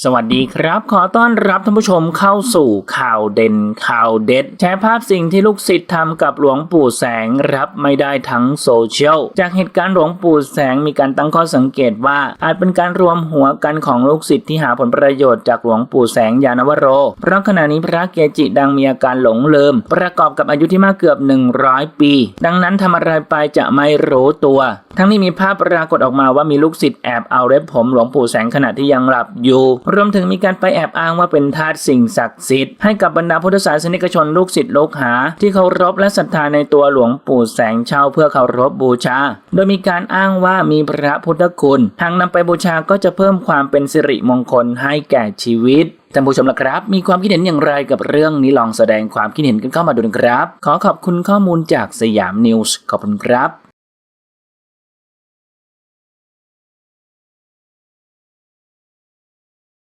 สวัสดีครับ ขอต้อนรับท่านผู้ชมเข้าสู่ข่าวเด่นข่าวเด็ด แชร์ภาพสิ่งที่ลูกศิษย์ทำกับหลวงปู่แสงรับไม่ได้ทั้งโซเชียล จากเหตุการณ์หลวงปู่แสงมีการตั้งข้อสังเกตว่า อาจเป็นการรวมหัวกันของลูกศิษย์ที่หาผลประโยชน์จากหลวงปู่แสงยานวโร เพราะขณะนี้พระเกจิดังมีอาการหลงลืม ประกอบกับอายุที่มากเกือบ 100 ปี ดังนั้นทำอะไรไปจะไม่รู้ตัว ทั้งนี้มีภาพปรากฏออกมาว่ามีลูกศิษย์แอบเอาเล็บผมหลวงปู่แสงขณะที่ยังหลับอยู่รวมถึงมีการไปแอบอ้างว่าเป็นทาสสิ่งศักดิ์สิทธิ์ให้กับบรรดาพุทธศาสนิกชนลูกศิษย์ลูกหา ที่เคารพและศรัทธาในตัวหลวงปู่แสงเช่าเพื่อเคารพบูชา โดยมีการอ้างว่ามีพระพุทธคุณหากนำไปบูชาก็จะเพิ่มความเป็นสิริมงคลให้แก่ชีวิตท่านผู้ชมละครับ มีความคิดเห็นอย่างไรกับเรื่องนี้ลองแสดงความคิดเห็นกันเข้ามาดูนะครับ ขอขอบคุณข้อมูลจากสยามนิวส์ขอบคุณครับ